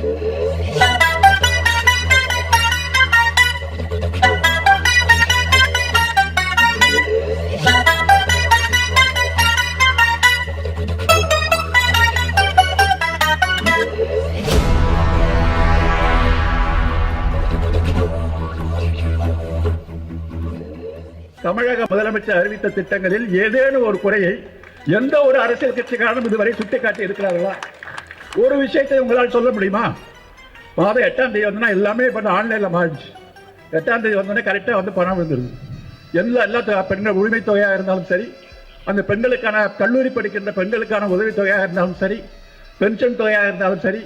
Yeah. தமிழக முதலமைச்சர் அறிவித்த திட்டங்களில் ஏதேனும் ஒரு குறையை எந்த ஒரு அரசியல் கட்சிக்காரனும் இதுவரை சுட்டிக்காட்டி இருக்கிறார்களா? ஒரு விஷயத்தை உங்களால் சொல்ல முடியுமா? மாதம் எட்டாம் தேதி வந்தோன்னா எல்லாமே இப்போ ஆன்லைனில் மாறிச்சு எட்டாம் தேதி வந்தோடனே கரெக்டாக வந்து பணம் விழுந்துருது. எல்லா எல்லா பெண்கள் உரிமை தொகையாக இருந்தாலும் சரி அந்த பெண்களுக்கான கல்லூரி படிக்கின்ற பெண்களுக்கான உதவித்தொகையாக இருந்தாலும் சரி பென்ஷன் தொகையாக இருந்தாலும் சரி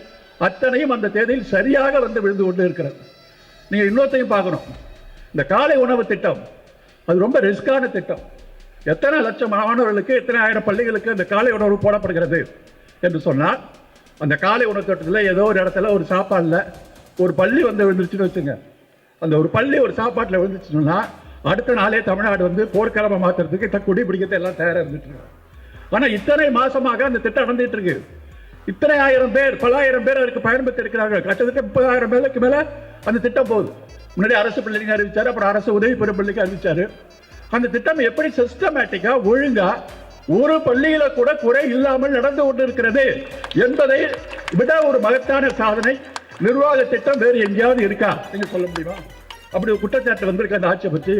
அத்தனையும் அந்த தேதியில் சரியாக வந்து விழுந்து கொண்டு இருக்கிறது. நீங்கள் இன்னொருத்தையும் பார்க்கணும். இந்த காலை உணவு திட்டம் அது ரொம்ப ரிஸ்கான திட்டம். எத்தனை லட்சம் மாணவர்களுக்கு எத்தனை ஆயிரம் பள்ளிகளுக்கு அந்த காலை உணவு போடப்படுகிறது என்று சொன்னால் அந்த காலை உணவு திட்டத்தில் ஏதோ ஒரு இடத்துல ஒரு சாப்பாடில் ஒரு பள்ளி வந்து விழுந்துருச்சுன்னு வச்சுங்க. அந்த ஒரு பள்ளி ஒரு சாப்பாட்டில் விழுந்துச்சுன்னா அடுத்த நாளே தமிழ்நாடு வந்து போர்க்கிழமை மாற்றுறதுக்கு த குடி பிடிக்கிறது எல்லாம் தயாராக இருந்துட்டு ஆனால் இத்தனை மாதமாக அந்த திட்டம் நடந்துட்டு இருக்கு. இத்தனை ஆயிரம் பேர் பல்லாயிரம் பேர் அதுக்கு பயன்படுத்தி இருக்கிறார்கள் கட்டத்துக்கு முப்பதாயிரம் பேருக்கு மேலே அந்த திட்டம் போகுது. முன்னாடி அரசு பள்ளிக்கு அறிவிச்சாரு அப்புறம் அரசு உதவி பெறும் பள்ளிக்கு அறிவிச்சாரு. அந்த திட்டம் எப்படி சிஸ்டமேட்டிக்கா ஒழுங்கா ஒரு பள்ளியில கூட குறை இல்லாமல் நடந்து கொண்டிருக்கிறது என்பதை விட ஒரு மகத்தான சாதனை நிர்வாக திட்டம் வேறு எங்கேயாவது இருக்கா? நீங்க சொல்ல முடியுமா? அப்படி ஒரு குற்றச்சாட்டு வந்திருக்கு அந்த ஆட்சியை பற்றி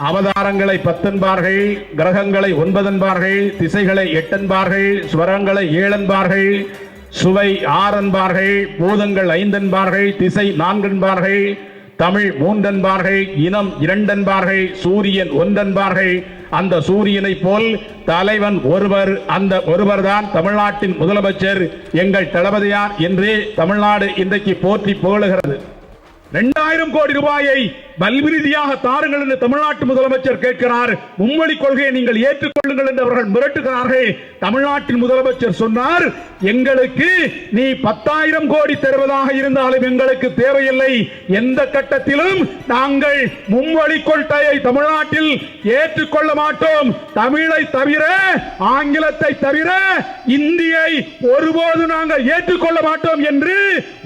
அவதாரங்களை பத்தென்பார்கள் கிரகங்களை ஒன்பதென்பார்கள் திசைகளை எட்டென்பார்கள் ஸ்வரங்களை ஏழென்பார்கள் சுவை ஆறென்பார்கள் பூதங்கள் ஐந்தென்பார்கள் திசை நான்கென்பார்கள் தமிழ் மூன்றன்பார்கள் இனம் இரண்டன்பார்கள் சூரியன் ஒன்றன்பார்கள். அந்த சூரியனைப் போல் தலைவன் ஒருவர் அந்த ஒருவர்தான் தமிழ்நாட்டின் முதலமைச்சர் எங்கள் தளபதியார் என்று தமிழ்நாடு இன்றைக்கு போற்றி புகழுகிறது. இரண்டாயிரம் கோடி ரூபாயை வல்விருதியாக தாருங்கள் என்று தமிழ்நாட்டு முதலமைச்சர் கேட்கிறார். மும்மொழி கொள்கையை நீங்கள் ஏற்றுக்கொள்ளுங்கள் என்று அவர்கள் மிரட்டுகிறார்கள். தமிழ்நாட்டின் முதலமைச்சர் சொன்னார் எங்களுக்கு நீ பத்தாயிரம் கோடி தருவதாக இருந்தாலும் எங்களுக்கு தேவையில்லை. எந்த கட்டத்திலும் நாங்கள் மும்மொழி கொள்கையை தமிழ்நாட்டில் ஏற்றுக்கொள்ள மாட்டோம். தமிழை தவிர ஆங்கிலத்தை தவிர இந்தியை ஒருபோது நாங்கள் ஏற்றுக்கொள்ள மாட்டோம் என்று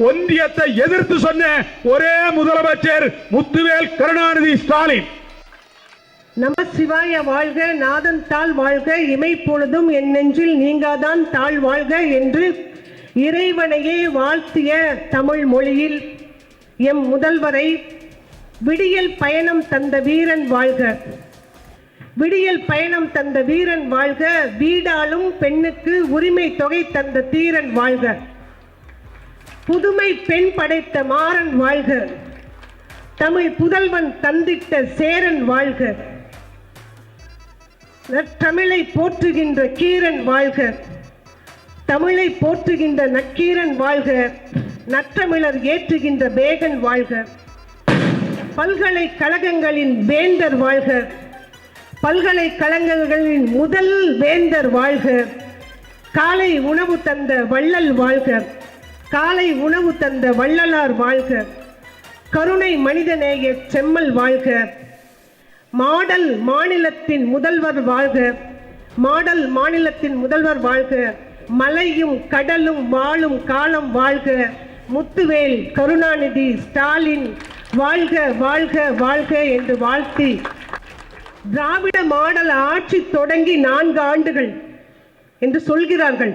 ஒன்றியத்தை எதிர்த்து சொன்ன ஒரே முதலமைச்சர் முத்துவே முத்துவேல் கருணாநிதி ஸ்டாலின். நம சிவாய வாழ்க நாதன் தாழ் வாழ்க இமை பொழுதும் என் நெஞ்சில் நீங்காதான் தாழ் வாழ்க என்று இறைவனையே வாழ்த்திய தமிழ் மொழியில் எம் முதல்வரை விடியல் பயணம் தந்த வீரன் வாழ்க. விடியல் பயணம் தந்த வீரன் வாழ்க வீடாலும் பெண்ணுக்கு உரிமை தொகை தந்த தீரன் வாழ்க. புதுமை பெண் படைத்த மாறன் வாழ்க. தமிழ் புதல்வன் தந்திட்ட சேரன் வாழ்க. தமிழை போற்றுகின்ற கீரன் வாழ்க. தமிழை போற்றுகின்ற நக்கீரன் வாழ்க. நற்றமிழர் ஏற்றுகின்ற பேகன் வாழ்க. பல்கலைக்கழகங்களின் வேந்தர் வாழ்க. பல்கலைக்கழகங்களின் முதல் வேந்தர் வாழ்க. காலை உணவு தந்த வள்ளல் வாழ்க. காலை உணவு தந்த வள்ளலார் வாழ்க. கருணை மனிதநேய செம்மல் வாழ்க. மாடல் மாநிலத்தின் முதல்வர் வாழ்க. மாடல் மாநிலத்தின் முதல்வர் வாழ்க. மலையும் கடலும் வாழும் காலம் வாழ்க. முத்துவேல் கருணாநிதி ஸ்டாலின் வாழ்க வாழ்க வாழ்க என்று வாழ்த்தி. திராவிட மாடல் ஆட்சி தொடங்கி நான்கு ஆண்டுகள் என்று சொல்கிறார்கள்.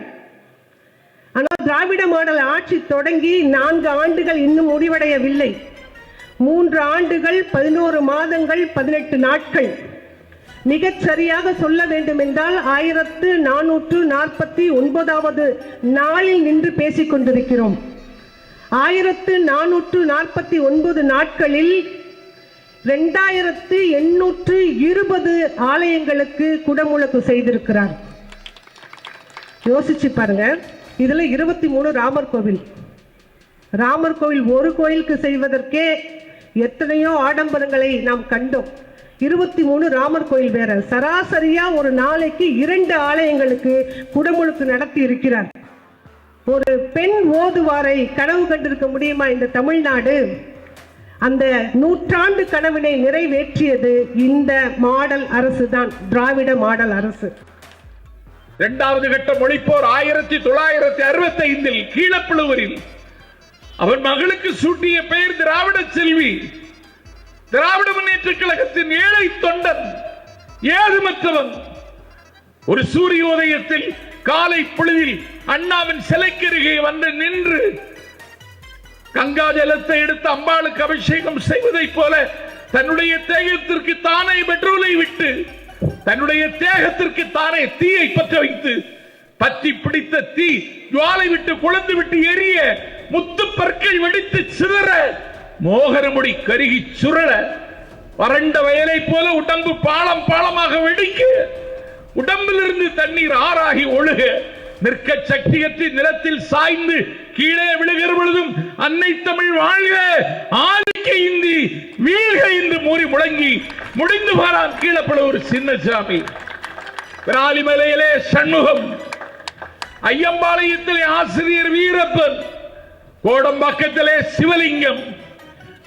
ஆனால் திராவிட மாடல் ஆட்சி தொடங்கி நான்கு ஆண்டுகள் இன்னும் முடிவடையவில்லை. மூன்று ஆண்டுகள் பதினோரு மாதங்கள் பதினெட்டு நாட்கள். மிகச் சரியாக சொல்ல வேண்டும் என்றால் ஆயிரத்து நானூற்று நாற்பத்தி ஒன்பதாவது நாளில் நின்று பேசிக் கொண்டிருக்கிறோம். ஆயிரத்து நானூற்று நாற்பத்தி ஒன்பது நாட்களில் ரெண்டாயிரத்து எண்ணூற்று இருபது ஆலயங்களுக்கு குடமுழக்கு செய்திருக்கிறார். யோசிச்சு பாருங்க. இதுல இருபத்தி மூணு ராமர் கோவில். ராமர் கோவில் ஒரு கோயிலுக்கு செய்வதற்கே எத்தனையோ ஆடம்பரங்களை நாம் கண்டோம். இருபத்தி மூணு ராமர் கோயில் வேற. சராசரியா ஒரு நாளைக்கு இரண்டு ஆலயங்களுக்கு குடமுழுக்கு நடத்தி இருக்கிறார். ஒரு பெண் ஓதுவாரை கனவு கண்டிருக்க முடியுமா இந்த தமிழ்நாடு? அந்த நூற்றாண்டு கனவினை நிறைவேற்றியது இந்த மாடல் அரசு தான் திராவிட மாடல் அரசு. இரண்டாவது கட்ட மொழிப்போர் ஆயிரத்தி தொள்ளாயிரத்தி அறுபத்தி ஐந்தில் கீழப்புழுவரில் அவன் மகளுக்கு சூட்டிய பெயர் திராவிட செல்வி. திராவிட முன்னேற்ற கழகத்தின் ஏழை தொண்டன் ஏதுமற்றவன். ஒரு சூரிய உதயத்தில் காலை பொழுதில் அண்ணாவின் சிலைக்கருகே வந்து நின்று கங்கா ஜலத்தை எடுத்து அம்பாளுக்கு அபிஷேகம் செய்வதைப் போல தன்னுடைய தேகத்திற்கு தானே பெட்ரோலை விட்டு தன்னுடைய தேகத்திற்கு தானே தீயை பற்ற வைத்து பற்றி பிடித்த தீ ஜுவாலை விட்டு குழந்து விட்டு எரிய முத்து பற்கள் வெடித்து சிதற மோகரமுடி கருகி சுரள வறண்ட வயலை போல உடம்பு பாலம் பாலமாக வெடிக்க உடம்பிலிருந்து தண்ணீர் ஆறாகி ஒழுக நிற்க சக்தியற்று நிலத்தில் சாய்ந்து கீழே விழுகிற பொழுதும் அன்னை தமிழ் வாழ்க ஆதிக்க இந்தி வீழ்க என்று மூறி முழங்கி முடிந்து பாரான் கீழப்பட ஒரு சின்ன சாமி விராலிமலையிலே சண்முகம் ஐயம்பாளையத்திலே ஆசிரியர் வீரப்பன் கோடம்பாக்கத்திலே சிவலிங்கம்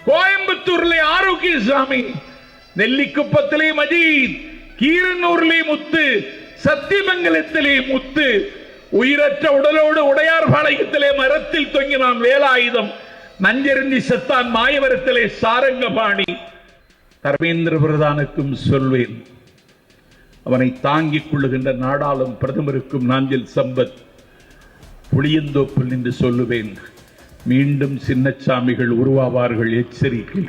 கோயம்புத்தூரிலே ஆரோக்கியசாமி நெல்லிக்குப்பத்திலே மஜீத் கீரனூர்லே முத்து சத்தியமங்கலத்திலே முத்து உயிரற்ற உடலோடு உடையார் பாளையத்திலே மரத்தில் தொங்கினான் வேலாயுதம் நஞ்செருந்தி செத்தான் மாயவரத்திலே சாரங்கபாணி. தர்மேந்திர பிரதானுக்கும் சொல்வேன் அவனை தாங்கிக் கொள்ளுகின்ற நாடாளும் பிரதமருக்கும் நாஞ்சில் சம்பத் புளியந்தோப்பில் நின்று சொல்லுவேன். மீண்டும் சின்னச்சாமிகள் உருவாவார்கள் எச்சரிக்கை.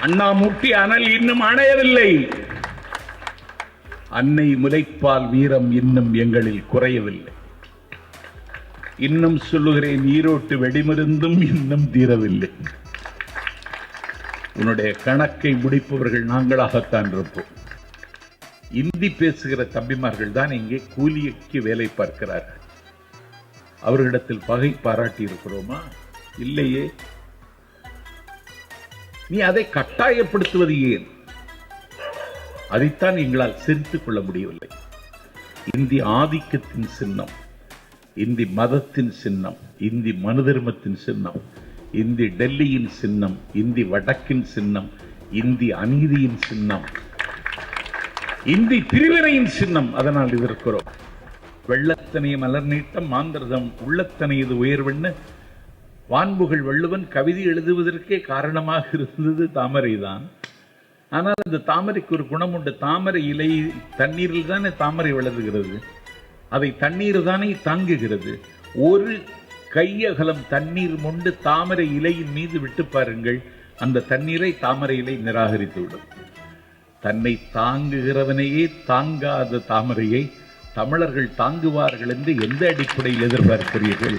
அண்ணா அனல் இன்னும் அணையவில்லை. அன்னை முலைப்பால் வீரம் இன்னும் எங்களில் குறையவில்லை. இன்னும் சொல்லுகிறேன் ஈரோட்டு வெடிமருந்தும் இன்னும் தீரவில்லை. உன்னுடைய கணக்கை முடிப்பவர்கள் நாங்களாகத்தான் இருப்போம். இந்தி பேசுகிற தம்பிமார்கள் தான் இங்கே கூலிக்கு வேலை பார்க்கிறார்கள். அவர்களிடத்தில் பகை பாராட்டி இருக்கிறோமா இல்லையே. நீ அதை கட்டாயப்படுத்துவது ஏன்? அதைத்தான் எங்களால் சிரித்துக் கொள்ள முடியவில்லை. இந்தி ஆதிக்கத்தின் சின்னம் இந்தி மதத்தின் சின்னம் இந்தி மனு தர்மத்தின் சின்னம் இந்தி டெல்லியின் சின்னம் இந்தி வடக்கின் சின்னம் இந்தி அநீதியின் சின்னம் இந்தி பிரிவினையின் சின்னம் அதனால் இருக்கிறோம் வெள்ளத்தனைய மலர் நீட்டம் மாந்திரதம் உள்ளத்தனையது உயர்வெண்ண வான்புகள் வள்ளுவன் கவிதை எழுதுவதற்கே காரணமாக இருந்தது தாமரைதான் ஆனால் அந்த தாமரைக்கு ஒரு குணம் உண்டு. தாமரை இலை தண்ணீரில் தானே தாமரை வளர்கிறது. அதை தண்ணீர் தானே தாங்குகிறது. ஒரு கையகலம் தண்ணீர் மொண்டு தாமரை இலையின் மீது விட்டு பாருங்கள். அந்த தண்ணீரை தாமரை இலை நிராகரித்துவிடும் தன்னை தாங்குகிறவனையே தாங்காத தாமரையை தமிழர்கள் தாங்குவார்கள் என்று எந்த அடிப்படையில் எதிர்பார்க்கிறீர்கள்?